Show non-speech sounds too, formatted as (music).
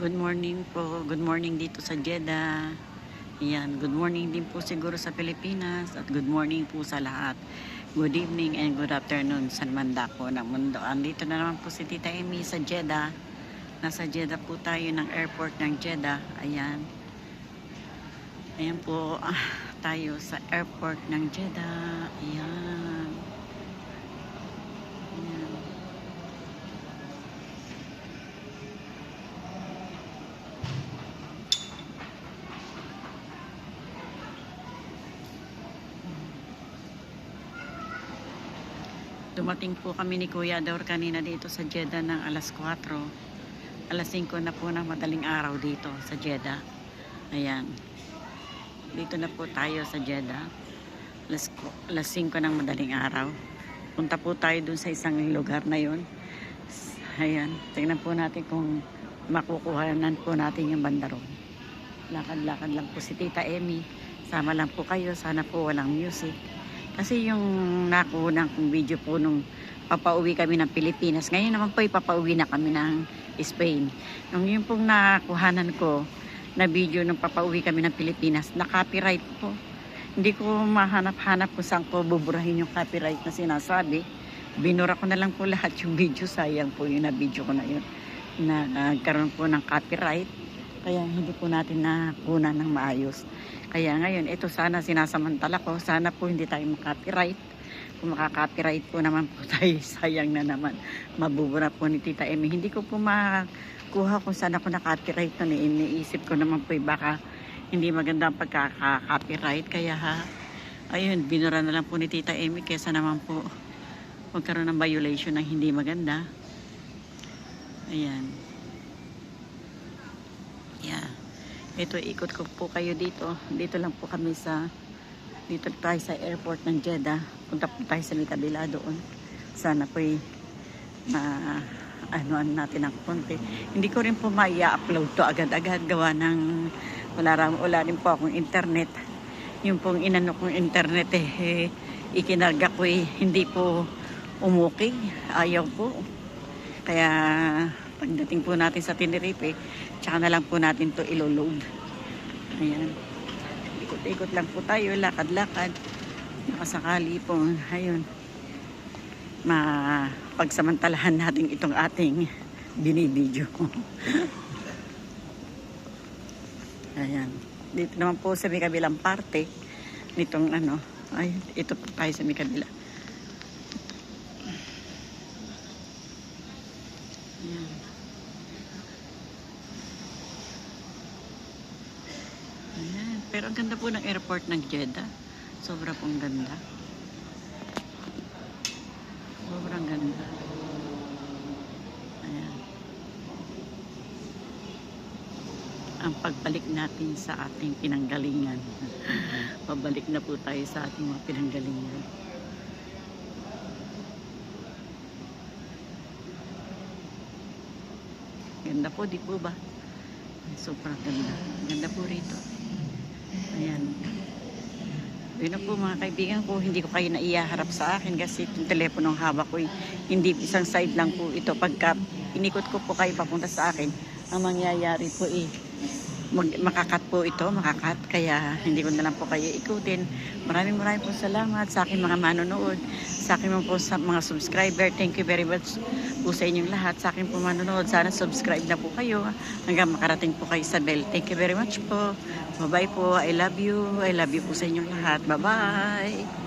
Good morning po. Good morning dito sa Jeddah. Ayan, good morning din po siguro sa Pilipinas at good morning po sa lahat. Good evening and good afternoon sa manda ng mundo. Andito na naman po si Tita Amy sa Jeddah. Nasa Jeddah po tayo ng airport ng Jeddah. Ayan. Ayan po ah, tayo sa airport ng Jeddah. Ayan. Dumating po kami ni Kuya Daur kanina dito sa Jeddah ng alas 4. Alas 5 na po ng madaling araw dito sa Jeddah. Ayan. Dito na po tayo sa Jeddah. Alas, alas 5 ng madaling araw. Punta po tayo dun sa isang lugar na yun. Ayan. Tingnan po natin kung makukuhanan po natin yung bandaron. Lakad-lakad lang po si Tita Emmy. Sama lang po kayo. Sana po walang music. Kasi yung nakuha kong video po nung papauwi kami ng Pilipinas. Ngayon naman po ipapauwi na kami ng Spain. Nung yung pong nakuhanan ko na video nung papauwi kami ng Pilipinas, na copyright po. Hindi ko mahanap-hanap kung saan ko buburahin yung copyright na sinasabi. Binura ko na lang po (laughs) lahat yung video. Sayang po yung na video ko na yun. Na nagkaroon po ng copyright. Kaya hindi po natin nakunan ng maayos. Kaya ngayon, ito sana sinasamantala ko. Sana po hindi tayo makapiright. Kung makaka-copyright po naman po (laughs) tayo, sayang na naman. Mabubura po ni Tita Emmy. Hindi ko po makuha kung saan ako na-copyright nun. Eh. Iniisip ko naman po eh, baka hindi maganda ang pagkaka-copyright. Kaya ha, ayun, binura na lang po ni Tita Emmy. Kesa naman po magkaroon ng violation ng hindi maganda. Ayan. Yeah. Ito, ikot ko po kayo dito. Dito lang po kami sa, dito tayo sa airport ng Jeddah. Punta po tayo sa may doon. Sana po ma anuan natin ng konti. Hindi ko rin po maia-upload to agad-agad gawa ng wala, ram, wala rin po akong internet. Yung pong inano kong internet eh, eh ikinarga ko eh, hindi po umuki. Ayaw po. Kaya pagdating po natin sa Tenerife, tsaka na lang po natin to iloload. Ayan. Ikot-ikot lang po tayo, lakad-lakad. Nakasakali po, ayun, mapagsamantalahan natin itong ating binibidyo. (laughs) Ayan. Dito naman po sa may kabilang parte nitong ano, ay, ito po tayo sa may kabila. Ayan. Pero ang ganda po ng airport ng Jeddah. Sobra pong ganda. Sobrang ganda. Ayan. Ang pagbalik natin sa ating pinanggalingan. (laughs) Pabalik na po tayo sa ating mga pinanggalingan. Ganda po, di po ba? Sobrang ganda. Ganda po rito. Ayan. Yun po mga kaibigan ko, hindi ko kayo naiyaharap sa akin kasi yung teleponong hawak ko, eh, hindi isang side lang po ito. Pagka inikot ko po kayo papunta sa akin, ang mangyayari po eh, mag, makakat po ito, makakat. Kaya hindi ko na lang po kayo ikutin. Maraming maraming po salamat sa aking mga manonood, sa aking mga, po, sa mga subscriber. Thank you very much po sa inyong lahat. Sa aking po manonood, sana subscribe na po kayo hanggang makarating po kayo sa bell. Thank you very much po. Bye-bye po. I love you. I love you po sa inyong lahat. Bye-bye.